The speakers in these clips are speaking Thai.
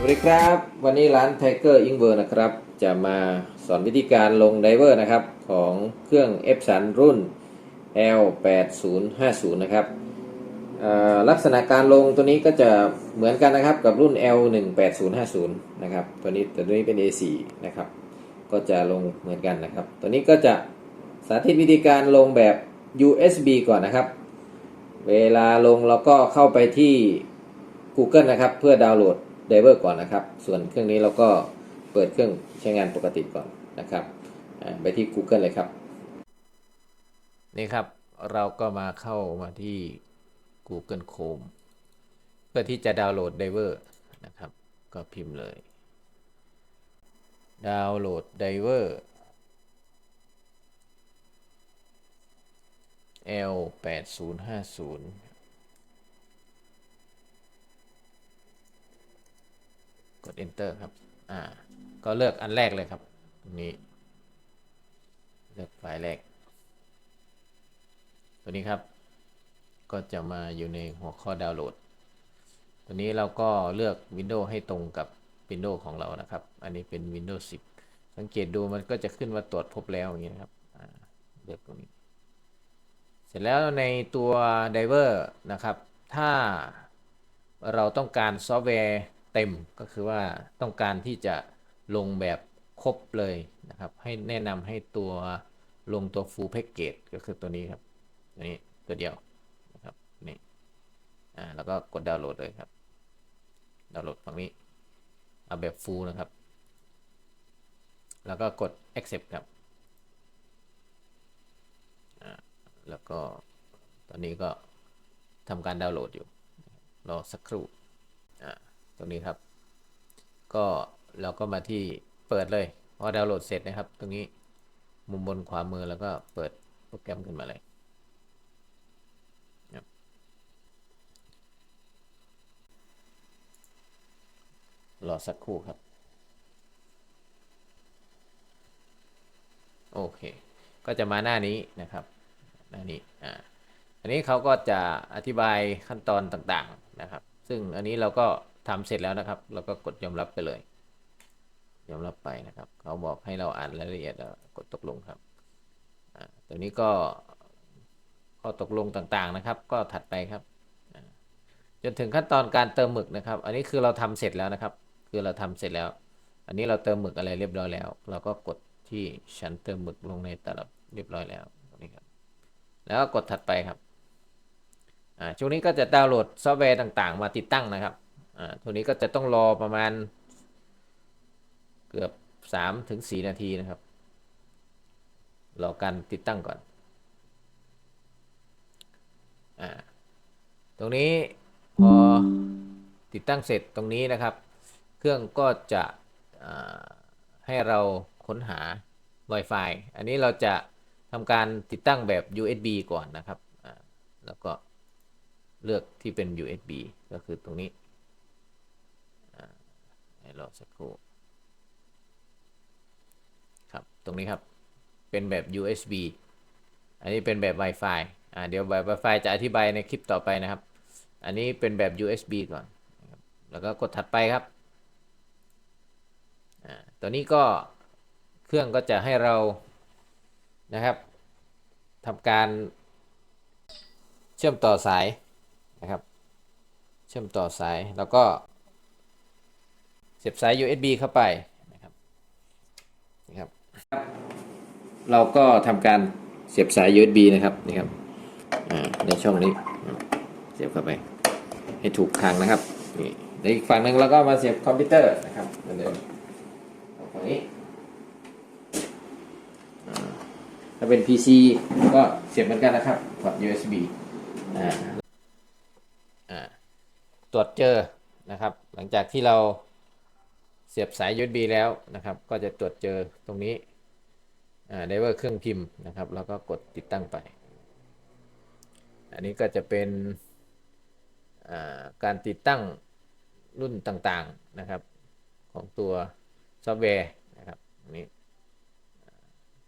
สวัสดีครับ วันนี้ร้าน Tiger i n v e r นะครับ จะมาสอนวิธีการลงไดเวอร์นะครับ ของเครื่อง f 3รุ่น L8050 นะครับลักษณะการลงตัวนี้ก็จะเหมือนกันนะครับกับรุ่น L18050 นะครับ ตัวนี้ตัวนี้เป็น A4 นะครับ ก็จะลงเหมือนกันนะครับ ตัวนี้ก็จะสาธิตวิธีการลงแบบ USB ก่อนนะครับ เวลาลงเราก็เข้าไปที่ Google นะครับ เพื่อดาวน์โหลด ไดเวอร์ก่อนนะครับ ส่วนเครื่องนี้เราก็เปิดเครื่องใช้งานปกติก่อนนะครับ ไปที่ Google เลยครับ นี่ครับเราก็มาเข้ามาที่ Google Chrome เพื่อที่จะดาวน์โหลดไดเวอร์นะครับ ก็พิมพ์เลย ดาวน์โหลดไดเวอร์ L 8 0 5 0 ด enter ครับ อ่า ก็เลือกอันแรกเลยครับตรงนี้ เลือกไฟล์แรก ตัวนี้ครับ ก็จะมาอยู่ในหัวข้อดาวน์โหลด ตัวนี้เราก็เลือก Windows ให้ตรงกับ Windows ของเรานะครับ อันนี้เป็น Windows 10 สังเกตดูมันก็จะขึ้นว่าตรวจพบแล้วอย่างนี้นะครับ เลือกตรงนี้ เสร็จแล้วในตัว Diver นะครับ ถ้าเราต้องการซอฟต์แวร์ เต็มก็คือว่าต้องการที่จะลงแบบครบเลยนะครับ ให้แนะนำให้ตัวลงตัว full package ก็คือตัวนี้ครับ ตัวนี้ตัวเดียวนะครับนี่อ่าแล้วก็กดดาวน์โหลดเลยครับดาวน์โหลดฝั่งนี้ เอาแบบ full นะครับ แล้วก็กด accept ครับอ่าแล้วก็ตอนนี้ก็ทำการดาวน์โหลดอยู่ รอสักครู่ ตรงนี้ครับ ก็เราก็มาที่เปิดเลยพอดาวน์โหลดเสร็จนะครับ ตรงนี้มุมบนขวามือแล้วก็เปิดโปรแกรมขึ้นมาเลยครับรอสักครู่ครับ โอเค ก็จะมาหน้านี้นะครับ หน้านี้อ่าอันนี้เขาก็จะอธิบายขั้นตอนต่างๆนะครับ ซึ่งอันนี้เราก็ ทำเสร็จแล้วนะครับเราก็กดยอมรับไปเลย ยอมรับไปนะครับ เขาบอกให้เราอ่านรายละเอียดแล้วกดตกลงครับอ่าตัวนี้ก็ข้อตกลงต่างๆนะครับ ก็ถัดไปครับอ่าจนถึงขั้นตอนการเติมหมึกนะครับ อันนี้คือเราทำเสร็จแล้วนะครับ คือเราทำเสร็จแล้ว อันนี้เราเติมหมึกอะไรเรียบร้อยแล้ว เราก็กดที่ฉันเติมหมึกลงในตลับเรียบร้อยแล้วนี้ครับ แล้วก็กดถัดไปครับ อ่า ช่วงนี้ก็จะดาวน์โหลดซอฟต์แวร์ต่างๆ มาติดตั้งนะครับ อ่าช่วนี้ก็จะต้องรอประมาณ เกือบ3ถึง4นาทีนะครับ รอการติดตั้งก่อน อ่า ตรงนี้พอติดตั้งเสร็จตรงนี้นะครับ เครื่องก็จะให้เราค้นหา Wi-Fi อันนี้เราจะทำการติดตั้งแบบ USB ก่อนนะครับอ่าแล้วก็เลือกที่เป็น USB ก็คือตรงนี้ ให้รอสักครู่ครับ ตรงนี้ครับ เป็นแบบ USB อันนี้เป็นแบบ Wi-Fi อ่าเดี๋ยวแบบ Wi-Fi จะอธิบายในคลิปต่อไปนะครับ อันนี้เป็นแบบ USB ก่อน แล้วก็กดถัดไปครับ อ่าตัวนี้ก็เครื่องก็จะให้เรานะครับทำการเชื่อมต่อสายนะครับ เชื่อมต่อสายแล้วก็ เสียบสาย USB เข้าไปนะครับนะครับ เราก็ทำการเสียบสาย USB นะครับนี่ครับในช่องนี้เสียบเข้าไป ให้ถูกทางนะครับนี่ในอีกฝั่งหนึ่งเราก็มาเสียบคอมพิวเตอร์นะครับเหมือนเดิมฝั่งนี้ถ้าเป็น PC ก็เสียบเหมือนกันนะครับพอร์ต USB อ่าอ่าตรวจเจอนะครับ หลังจากที่เรา เสียบสาย USB แล้วนะครับ ก็จะตรวจเจอตรงนี้อ่าไดเวอร์เครื่องพิมพ์นะครับ แล้วก็กดติดตั้งไป อันนี้ก็จะเป็นการติดตั้งรุ่นต่างๆนะครับ ของตัวซอฟต์แวร์นะครับอันนี้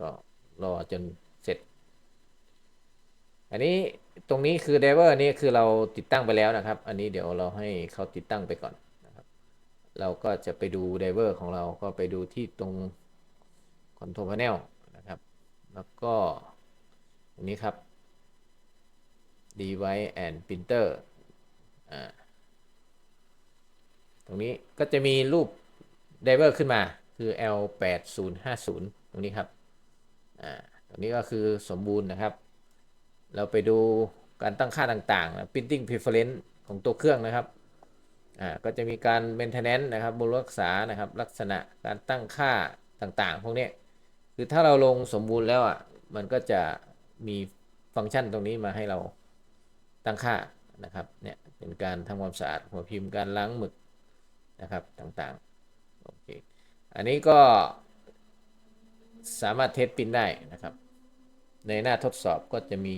ก็รอจนเสร็จ อันนี้ตรงนี้คือไดเวอร์นี่คือเราติดตั้งไปแล้วนะครับ อันนี้เดี๋ยวเราให้เขาติดตั้งไปก่อน เราก็จะไปดูไดเวอร์ของเราก็ไปดูที่ตรง Control Panel นะครับ แล้วก็ตรงนี้ครับ Device and Printer อ่าตรงนี้ก็จะมีรูปไดเวอร์ขึ้นมาคือ L8050 ตรงนี้ครับอ่าตรงนี้ก็คือสมบูรณ์นะครับ เราไปดูการตั้งค่าต่างๆ printing preference ของตัวเครื่องนะครับ อ่าก็จะมีการ maintenance นะครับบำรุงรักษานะครับ ลักษณะการตั้งค่าต่างๆ พวกนี้คือถ้าเราลงสมบูรณ์แล้วอะมันก็จะมีฟังก์ชันตรงนี้มาให้เราตั้งค่านะครับเนี่ยเป็นการทำความสะอาดหัวพิมพ์การล้างหมึกนะครับต่างๆโอเคอันนี้ก็สามารถเทสปรินได้นะครับ ในหน้าทดสอบก็จะมี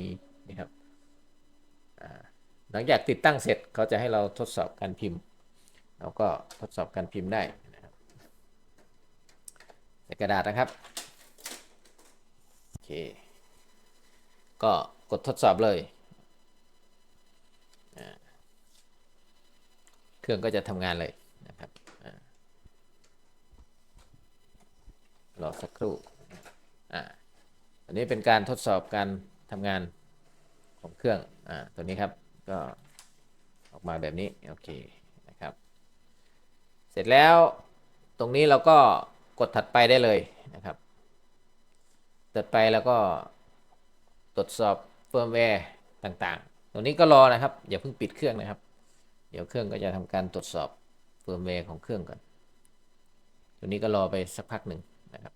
นี่ครับหลังจากติดตั้งเสร็จเขาจะให้เราทดสอบการพิมพ์ เราก็ทดสอบการพิมพ์ได้นะครับใส่กระดาษนะครับโอเคก็กดทดสอบเลย เครื่องก็จะทำงานเลยนะครับรอสักครู่อ่าอันนี้เป็นการทดสอบการทำงานของเครื่องอ่าตัวนี้ครับก็ออกมาแบบนี้ โอเค เสร็จแล้วตรงนี้เราก็กดถัดไปได้เลยนะครับถัดไปแล้วก็ตรวจสอบเฟิร์มแวร์ต่างๆ ตรงนี้ก็รอนะครับ อย่าเพิ่งปิดเครื่องนะครับ เดี๋ยวเครื่องก็จะทำการตรวจสอบเฟิร์มแวร์ของเครื่องก่อน ตรงนี้ก็รอไปสักพักหนึ่งนะครับ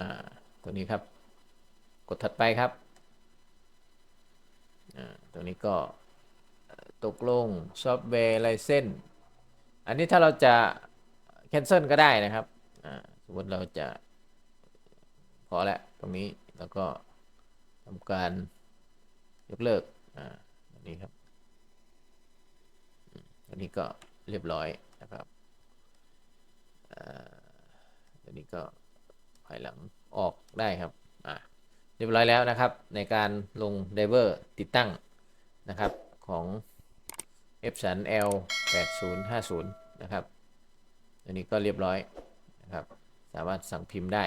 อ่า ตัวนี้ครับ กดถัดไปครับอ่าตัวนี้ก็ตกลงซอฟต์แวร์ไลเซนอันนี้ถ้าเราจะแคนเซิลก็ได้นะครับอ่าสมมติเราจะพอแล้วตรงนี้แล้วก็ทำการยกเลิกอ่าตัวนี้ครับอืมตัวนี้ก็เรียบร้อยนะครับอ่าตัวนี้ก็ภายหลัง ออกได้ครับอ่าเรียบร้อยแล้วนะครับ ในการลงไดเวอร์ติดตั้งนะครับของ f 3 L 8050นะครับ อันนี้ก็เรียบร้อยนะครับ สามารถสั่งพิมพ์ได้